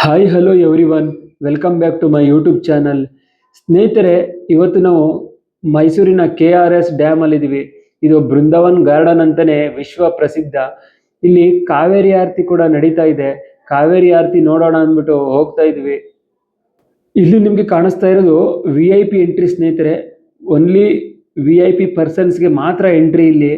Hi hello everyone welcome back to my YouTube channel ಸ್ನೇಹಿತರೆ, ಇವತ್ತು ನಾವು ಮೈಸೂರಿನ ಕೆ ಆರ್ ಎಸ್ ಡ್ಯಾಮ್ ಅಲ್ಲಿ ಇದೀವಿ. ಇದು ಬೃಂದಾವನ್ ಗಾರ್ಡನ್ ಅಂತಲೇ ವಿಶ್ವ ಪ್ರಸಿದ್ಧ. ಇಲ್ಲಿ ಕಾವೇರಿ ಆರತಿ ಕೂಡ ನಡೀತಾ ಇದೆ. ಕಾವೇರಿ ಆರತಿ ನೋಡೋಣ ಅಂದ್ಬಿಟ್ಟು ಹೋಗ್ತಾ ಇದ್ವಿ. ಇಲ್ಲಿ ನಿಮಗೆ ಕಾಣಿಸ್ತಾ ಇರೋದು ವಿ ಐ ಪಿ ಎಂಟ್ರಿ ಸ್ನೇಹಿತರೆ. ಓನ್ಲಿ ವಿ ಐ ಪಿ ಪರ್ಸನ್ಸ್ಗೆ ಮಾತ್ರ ಎಂಟ್ರಿ ಇಲ್ಲಿ.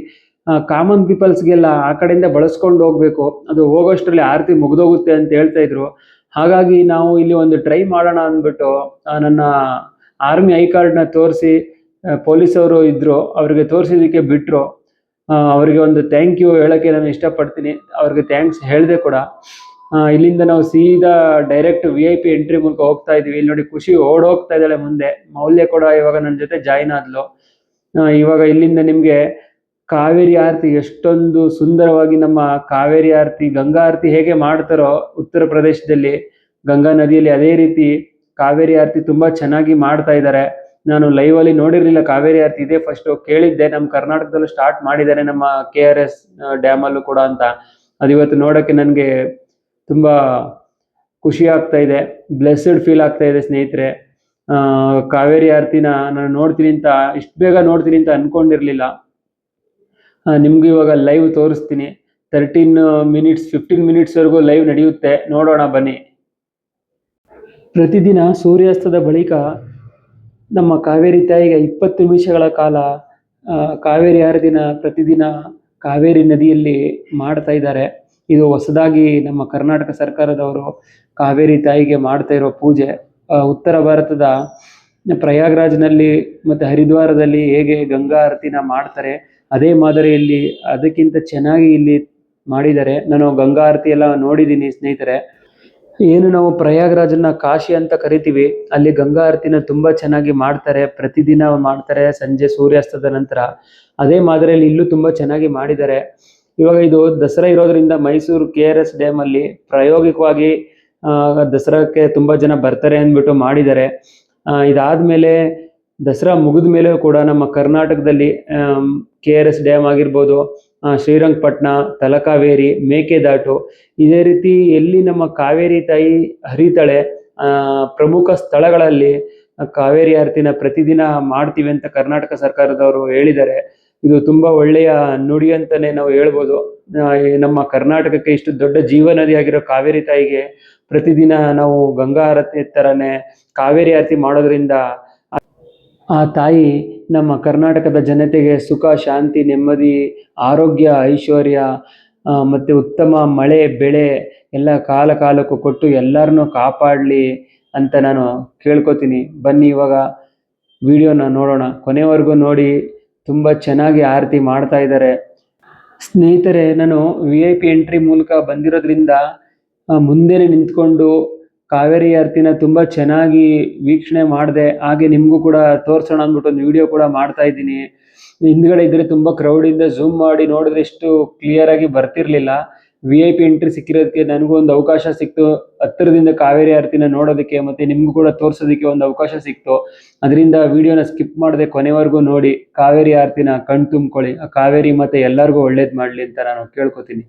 ಕಾಮನ್ ಪೀಪಲ್ಸ್ಗೆಲ್ಲ ಆ ಕಡೆಯಿಂದ ಬಳಸ್ಕೊಂಡು ಹೋಗ್ಬೇಕು. ಅದು ಹೋಗೋಷ್ಟರಲ್ಲಿ ಆರತಿ ಮುಗಿದೋಗುತ್ತೆ ಅಂತ ಹೇಳ್ತಾ ಇದ್ರು. ಹಾಗಾಗಿ ನಾವು ಇಲ್ಲಿ ಒಂದು ಟ್ರೈ ಮಾಡೋಣ ಅಂದ್ಬಿಟ್ಟು ನನ್ನ ಆರ್ಮಿ ಐ ಕಾರ್ಡ್ನ ತೋರಿಸಿ ಪೊಲೀಸ್ ಅವರು ಇದ್ರು ಅವ್ರಿಗೆ ತೋರಿಸಿದಕ್ಕೆ ಬಿಟ್ರು. ಆ, ಅವರಿಗೆ ಒಂದು ಥ್ಯಾಂಕ್ ಯು ಹೇಳೋಕ್ಕೆ ನಾನು ಇಷ್ಟಪಡ್ತೀನಿ. ಅವ್ರಿಗೆ ಥ್ಯಾಂಕ್ಸ್ ಹೇಳಿದೆ ಕೂಡ. ಇಲ್ಲಿಂದ ನಾವು ಸೀದಾ direct V I P entry ಮೂಲಕ ಹೋಗ್ತಾ ಇದೀವಿ ಇಲ್ಲಿ ನೋಡಿ ಖುಷಿ ಓಡ್ ಹೋಗ್ತಾ ಇದ್ದಾಳೆ ಮುಂದೆ. ಮೌಲ್ಯ ಕೂಡ ಇವಾಗ ನನ್ನ ಜೊತೆ ಜಾಯಿನ್ ಆದ್ಲು. ಇವಾಗ ಇಲ್ಲಿಂದ ನಿಮ್ಗೆ ಕಾವೇರಿ ಆರತಿ ಎಷ್ಟೊಂದು ಸುಂದರವಾಗಿ ನಮ್ಮ ಕಾವೇರಿ ಆರತಿ, ಗಂಗಾ ಆರತಿ ಹೇಗೆ ಮಾಡ್ತಾರೋ ಉತ್ತರ ಪ್ರದೇಶದಲ್ಲಿ, ಗಂಗಾ ನದಿಯಲ್ಲಿ ಅದೇ ರೀತಿ ಕಾವೇರಿ ಆರತಿ ತುಂಬಾ ಚೆನ್ನಾಗಿ ಮಾಡ್ತಾ ಇದ್ದಾರೆ. ನಾನು ಲೈವ್ ಅಲ್ಲಿ ನೋಡಿರ್ಲಿಲ್ಲ ಕಾವೇರಿ ಆರತಿ ಇದೇ. ಫಸ್ಟ್ ಕೇಳಿದ್ದೆ ನಮ್ಮ ಕರ್ನಾಟಕದಲ್ಲೂ ಸ್ಟಾರ್ಟ್ ಮಾಡಿದ್ದಾರೆ ನಮ್ಮ ಕೆ ಆರ್ ಎಸ್ ಡ್ಯಾಮ್ ಅಲ್ಲೂ ಕೂಡ ಅಂತ. ಅದಿವತ್ತು ನೋಡಕ್ಕೆ ನನಗೆ ತುಂಬಾ ಖುಷಿ ಆಗ್ತಾ ಇದೆ ಬ್ಲೆಸ್ಡ್ ಫೀಲ್ ಆಗ್ತಾ ಇದೆ ಸ್ನೇಹಿತರೆ. ಕಾವೇರಿ ಆರತಿನ ನಾನು ನೋಡ್ತೀನಿ ಅಂತ, ಇಷ್ಟು ಬೇಗ ನೋಡ್ತೀನಿ ಅಂತ ಅನ್ಕೊಂಡಿರ್ಲಿಲ್ಲ. ನಿಮ್ಗೆ ಇವಾಗ ಲೈವ್ ತೋರಿಸ್ತೀನಿ. ತರ್ಟೀನ್ ಮಿನಿಟ್ಸ್ ಫಿಫ್ಟೀನ್ ಮಿನಿಟ್ಸ್ವರೆಗೂ ಲೈವ್ ನಡೆಯುತ್ತೆ. ನೋಡೋಣ, ಬನ್ನಿ. ಪ್ರತಿದಿನ ಸೂರ್ಯಾಸ್ತದ ಬಳಿಕ ನಮ್ಮ ಕಾವೇರಿ ತಾಯಿಗೆ ಇಪ್ಪತ್ತು ನಿಮಿಷಗಳ ಕಾಲ ಕಾವೇರಿ ಆರತಿನ ಪ್ರತಿದಿನ ಕಾವೇರಿ ನದಿಯಲ್ಲಿ ಮಾಡ್ತಾ ಇದ್ದಾರೆ. ಇದು ಹೊಸದಾಗಿ ನಮ್ಮ ಕರ್ನಾಟಕ ಸರ್ಕಾರದವರು ಕಾವೇರಿ ತಾಯಿಗೆ ಮಾಡ್ತಾ ಇರೋ ಪೂಜೆ. ಉತ್ತರ ಭಾರತದ ಪ್ರಯಾಗ್ರಾಜ್ನಲ್ಲಿ ಮತ್ತು ಹರಿದ್ವಾರದಲ್ಲಿ ಹೇಗೆ ಗಂಗಾ ಆರತಿನ ಮಾಡ್ತಾರೆ ಅದೇ ಮಾದರಿಯಲ್ಲಿ ಅದಕ್ಕಿಂತ ಚೆನ್ನಾಗಿ ಇಲ್ಲಿ ಮಾಡಿದ್ದಾರೆ. ನಾನು ಗಂಗಾ ಆರತಿ ಎಲ್ಲ ನೋಡಿದ್ದೀನಿ ಸ್ನೇಹಿತರೆ. ಏನು ನಾವು ಪ್ರಯಾಗ್ರಾಜನ್ನ ಕಾಶಿ ಅಂತ ಕರಿತೀವಿ. ಅಲ್ಲಿ ಗಂಗಾ ಆರತಿನ ತುಂಬಾ ಚೆನ್ನಾಗಿ ಮಾಡ್ತಾರೆ. ಪ್ರತಿದಿನ ಮಾಡ್ತಾರೆ ಸಂಜೆ ಸೂರ್ಯಾಸ್ತದ ನಂತರ. ಅದೇ ಮಾದರಿಯಲ್ಲಿ ಇಲ್ಲೂ ತುಂಬಾ ಚೆನ್ನಾಗಿ ಮಾಡಿದ್ದಾರೆ. ಇವಾಗ ಇದು ದಸರಾ ಇರೋದ್ರಿಂದ Mysuru K R S dam ಅಲ್ಲಿ ಪ್ರಾಯೋಗಿಕವಾಗಿ ದಸರಾಕ್ಕೆ ತುಂಬಾ ಜನ ಬರ್ತಾರೆ ಅಂದ್ಬಿಟ್ಟು ಮಾಡಿದ್ದಾರೆ. ಇದಾದ ಇದಾದ್ಮೇಲೆ ದಸರಾ ಮುಗಿದ ಮೇಲೆ ಕೂಡ ನಮ್ಮ ಕರ್ನಾಟಕದಲ್ಲಿ ಕೆ ಆರ್ ಎಸ್ ಡ್ಯಾಮ್ ಆಗಿರ್ಬೋದು ಶ್ರೀರಂಗಪಟ್ಟಣ ತಲಕಾವೇರಿ, ಮೇಕೆದಾಟು, ಇದೇ ರೀತಿ ಎಲ್ಲಿ ನಮ್ಮ ಕಾವೇರಿ ತಾಯಿ ಹರಿತಾಳೆ ಪ್ರಮುಖ ಸ್ಥಳಗಳಲ್ಲಿ ಕಾವೇರಿ ಆರತಿನ ಪ್ರತಿದಿನ ಮಾಡ್ತೀವಿ ಅಂತ ಕರ್ನಾಟಕ ಸರ್ಕಾರದವರು ಹೇಳಿದ್ದಾರೆ. ಇದು ತುಂಬಾ ಒಳ್ಳೆಯ ನುಡಿ ಅಂತಾನೆ ನಾವು ಹೇಳ್ಬೋದು. ನಮ್ಮ ಕರ್ನಾಟಕಕ್ಕೆ ಇಷ್ಟು ದೊಡ್ಡ ಜೀವನದಿಯಾಗಿರೋ ಕಾವೇರಿ ತಾಯಿಗೆ ಪ್ರತಿದಿನ ನಾವು ಗಂಗಾ ಆರತಿ ತರನೇ ಕಾವೇರಿ ಆರತಿ ಮಾಡೋದ್ರಿಂದ ಆ ತಾಯಿ ನಮ್ಮ ಕರ್ನಾಟಕದ ಜನತೆಗೆ ಸುಖ, ಶಾಂತಿ, ನೆಮ್ಮದಿ, ಆರೋಗ್ಯ, ಐಶ್ವರ್ಯ ಮತ್ತು ಉತ್ತಮ ಮಳೆ, ಬೆಳೆ ಎಲ್ಲ ಕಾಲ ಕಾಲಕ್ಕೂ ಕೊಟ್ಟು ಎಲ್ಲರನ್ನೂ ಕಾಪಾಡಲಿ ಅಂತ ನಾನು ಕೇಳ್ಕೊತೀನಿ. ಬನ್ನಿ ಇವಾಗ ವಿಡಿಯೋನ ನೋಡೋಣ. ಕೊನೆವರೆಗೂ ನೋಡಿ, ತುಂಬ ಚೆನ್ನಾಗಿ ಆರತಿ ಮಾಡ್ತಾ ಇದ್ದಾರೆ. ಸ್ನೇಹಿತರೆ, ನಾನು ವಿ ಐ ಪಿ ಎಂಟ್ರಿ ಮೂಲಕ ಬಂದಿರೋದ್ರಿಂದ ಮುಂದೆನೆ ನಿಂತ್ಕೊಂಡು ಕಾವೇರಿ ಆರತಿನ ತುಂಬಾ ಚೆನ್ನಾಗಿ ವೀಕ್ಷಣೆ ಮಾಡಿದೆ. ಹಾಗೆ ನಿಮಗೂ ಕೂಡ ತೋರಿಸೋಣ ಅಂದ್ಬಿಟ್ಟು ಒಂದು ವಿಡಿಯೋ ಕೂಡ ಮಾಡ್ತಾ ಇದ್ದೀನಿ. ಹಿಂದ್ಗಡೆ ಇದ್ರೆ ತುಂಬ ಕ್ರೌಡಿಂದ ಝೂಮ್ ಮಾಡಿ ನೋಡಿದ್ರೆ ಇಷ್ಟು ಕ್ಲಿಯರ್ ಆಗಿ ಬರ್ತಿರ್ಲಿಲ್ಲ. ವಿ ಐ ಪಿ ಎಂಟ್ರಿ ಸಿಕ್ಕಿರೋದಕ್ಕೆ ನನಗೂ ಒಂದು ಅವಕಾಶ ಸಿಕ್ತು. ಹತ್ತಿರದಿಂದ ಕಾವೇರಿ ಆರತಿನ ನೋಡೋದಕ್ಕೆ ಮತ್ತೆ ನಿಮ್ಗೂ ಕೂಡ ತೋರ್ಸೋದಕ್ಕೆ ಒಂದು ಅವಕಾಶ ಸಿಕ್ತು. ಅದರಿಂದ ವಿಡಿಯೋನ ಸ್ಕಿಪ್ ಮಾಡದೆ ಕೊನೆವರೆಗೂ ನೋಡಿ. ಕಾವೇರಿ ಆರತಿನ ಕಣ್ ತುಂಬ್ಕೊಳ್ಳಿ. ಆ ಕಾವೇರಿ ಮತ್ತೆ ಎಲ್ಲರಿಗೂ ಒಳ್ಳೇದು ಮಾಡಲಿ ಅಂತ ನಾನು ಕೇಳ್ಕೊತೀನಿ.